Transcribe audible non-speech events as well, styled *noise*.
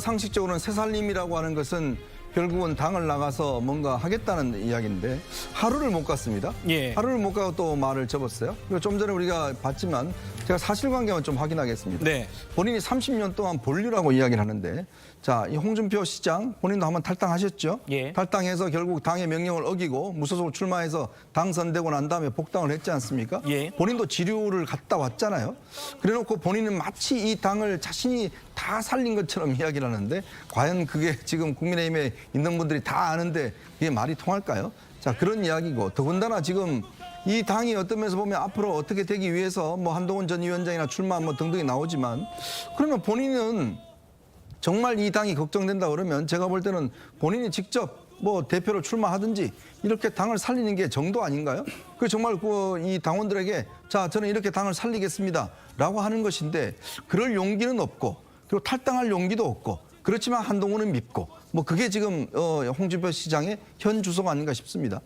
상식적으로는 새살림이라고 하는 것은 결국은 당을 나가서 뭔가 하겠다는 이야기인데 하루를 못 갔습니다. 예. 하루를 못 가고 또 말을 접었어요. 그리고 좀 전에 우리가 봤지만 제가 사실관계만 좀 확인하겠습니다. 네. 본인이 30년 동안 본류라고 이야기를 하는데 자, 이 홍준표 시장 본인도 한번 탈당하셨죠? 예. 탈당해서 결국 당의 명령을 어기고 무소속으로 출마해서 당선되고 난 다음에 복당을 했지 않습니까? 예. 본인도 지류를 갔다 왔잖아요. 그래놓고 본인은 마치 이 당을 자신이 다 살린 것처럼 *laughs* 이야기를 하는데 과연 그게 지금 국민의힘에 있는 분들이 다 아는데 그게 말이 통할까요? 자 그런 이야기고 더군다나 지금 이 당이 어떤 면에서 보면 앞으로 어떻게 되기 위해서 뭐 한동훈 전 위원장이나 출마 뭐 등등이 나오지만 그러면 본인은 정말 이 당이 걱정된다 그러면 제가 볼 때는 본인이 직접 뭐 대표로 출마하든지 이렇게 당을 살리는 게 정도 아닌가요? 그 정말 그이 당원들에게 자 저는 이렇게 당을 살리겠습니다라고 하는 것인데 그럴 용기는 없고 그리고 탈당할 용기도 없고 그렇지만 한동훈은 밉고 뭐 그게 지금 어 홍준표 시장의 현 주소가 아닌가 싶습니다.